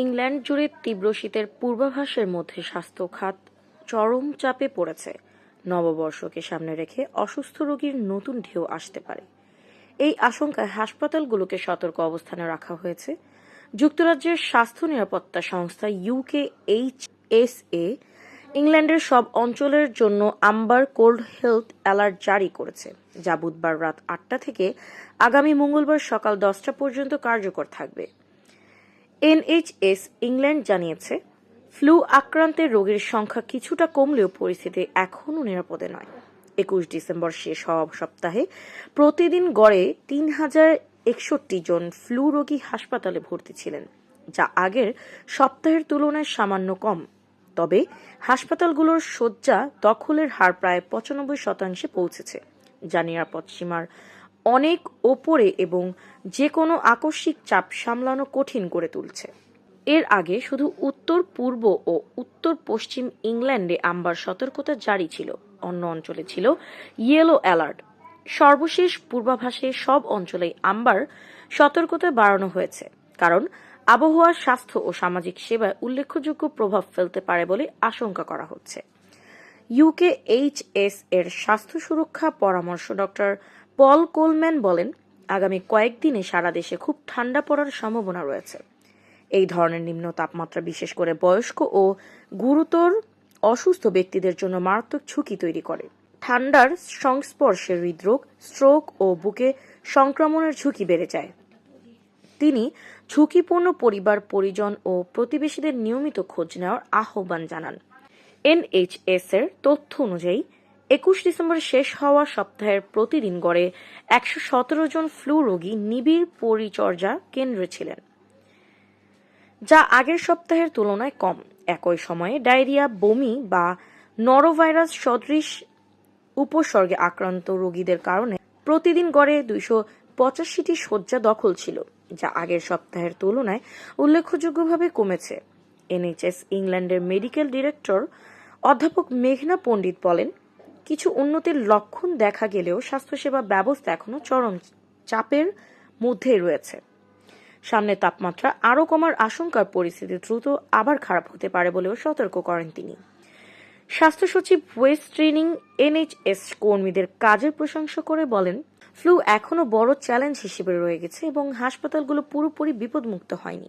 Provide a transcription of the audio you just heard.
England জুড়ে তীব্র শীতের পূর্বাভাসের মধ্যে স্বাস্থ্য খাত চরম চাপে পড়েছে। নববর্ষকে সামনে রেখে অসুস্থ রোগীর নতুন ঢেউ আসতে পারে। এই আশঙ্কায় হাসপাতালগুলোকে সতর্ক অবস্থানে রাখা হয়েছে। যুক্তরাজ্যের স্বাস্থ্য নিরাপত্তা সংস্থা ইউকে এইচ এস এ ইংল্যান্ডের সব অঞ্চলের জন্য আম্বার কোল্ড হেলথ অ্যালার্ট জারি করেছে, যা বুধবার রাত আটটা থেকে আগামী মঙ্গলবার সকাল দশটা পর্যন্ত কার্যকর থাকবে। এনএইচএস ইংল্যান্ড জানিয়েছে, ফ্লু আক্রান্তের রোগীর সংখ্যা কিছুটা কমলেও পরিস্থিতি এখনও নিরাপদে নয়। একুশ ডিসেম্বর শেষ হওয়া সপ্তাহে প্রতিদিন গড়ে তিন হাজার একষট্টি জন ফ্লু রোগী হাসপাতালে ভর্তি ছিলেন, যা আগের সপ্তাহের তুলনায় সামান্য কম। তবে হাসপাতালগুলোর শয্যা দখলের হার প্রায় পঁচানব্বই শতাংশে পৌঁছেছে, যা নিরাপদ সীমার অনেক ওপরে এবং যে কোনো আকস্মিক চাপ সামলানো কঠিন করে তুলছে। এর আগে শুধু উত্তর, পূর্ব ও উত্তর পশ্চিম ইংল্যান্ডে আম্বার সতর্কতা জারি ছিল। অন্য অঞ্চলে ছিল ইয়েলো অ্যালার্ট সর্বশেষ পূর্বাভাসে সব অঞ্চলেই আম্বার সতর্কতা বাড়ানো হয়েছে, কারণ আবহাওয়া, স্বাস্থ্য ও সামাজিক সেবায় উল্লেখযোগ্য প্রভাব ফেলতে পারে বলে আশঙ্কা করা হচ্ছে। ইউকে এইচএস এর স্বাস্থ্য সুরক্ষা পরামর্শ ডক্টর পল কোলম্যান বলেন, আগামী কয়েকদিনে সারা দেশে খুব ঠান্ডা পড়ার সম্ভাবনা রয়েছে। এই ধরনের নিম্ন তাপমাত্রা, বিশেষ করে বয়স্ক ও গুরুতর অসুস্থ ব্যক্তিদের জন্য মারাত্মক ঝুঁকি তৈরি করে। ঠান্ডার সংস্পর্শে হৃদরোগ, স্ট্রোক ও বুকে সংক্রমণের ঝুঁকি বেড়ে যায়। তিনি ঝুঁকিপূর্ণ পরিবার, পরিজন ও প্রতিবেশীদের নিয়মিত খোঁজ নেওয়ার আহ্বান জানান। এনএইচএস এর তথ্য অনুযায়ী একুশ ডিসেম্বর শেষ হওয়া সপ্তাহের প্রতিদিন গড়ে একশো সতেরো জন ফ্লু রোগী নিবিড় পরিচর্যা কেন্দ্রে ছিলেন, যা আগের সপ্তাহের তুলনায় কম। একই সময়ে ডায়রিয়া, বমি বা নরোভাইরাস সদৃশ উপসর্গে আক্রান্ত রোগীদের কারণে প্রতিদিন গড়ে দুইশো পঁচাশিটি শয্যা দখল ছিল, যা আগের সপ্তাহের তুলনায় উল্লেখযোগ্যভাবে কমেছে। এনএইচএস ইংল্যান্ডের মেডিকেল ডিরেক্টর অধ্যাপক মেঘনা পণ্ডিত বলেন কিছু উন্নতির লক্ষণ দেখা গেলেও স্বাস্থ্যসেবা ব্যবস্থা এখনও চরম চাপের মধ্যেই রয়েছে। সামনে তাপমাত্রা আরও কমার আশঙ্কার পরিস্থিতি দ্রুত আবার খারাপ হতে পারে বলেও সতর্ক করেন তিনি। স্বাস্থ্য সচিব ওয়েস্ট ট্রেনিং এনএইচএস কর্মীদের কাজের প্রশংসা করে বলেন, ফ্লু এখনও বড় চ্যালেঞ্জ হিসেবে রয়ে গেছে এবং হাসপাতালগুলো পুরোপুরি বিপদমুক্ত হয়নি।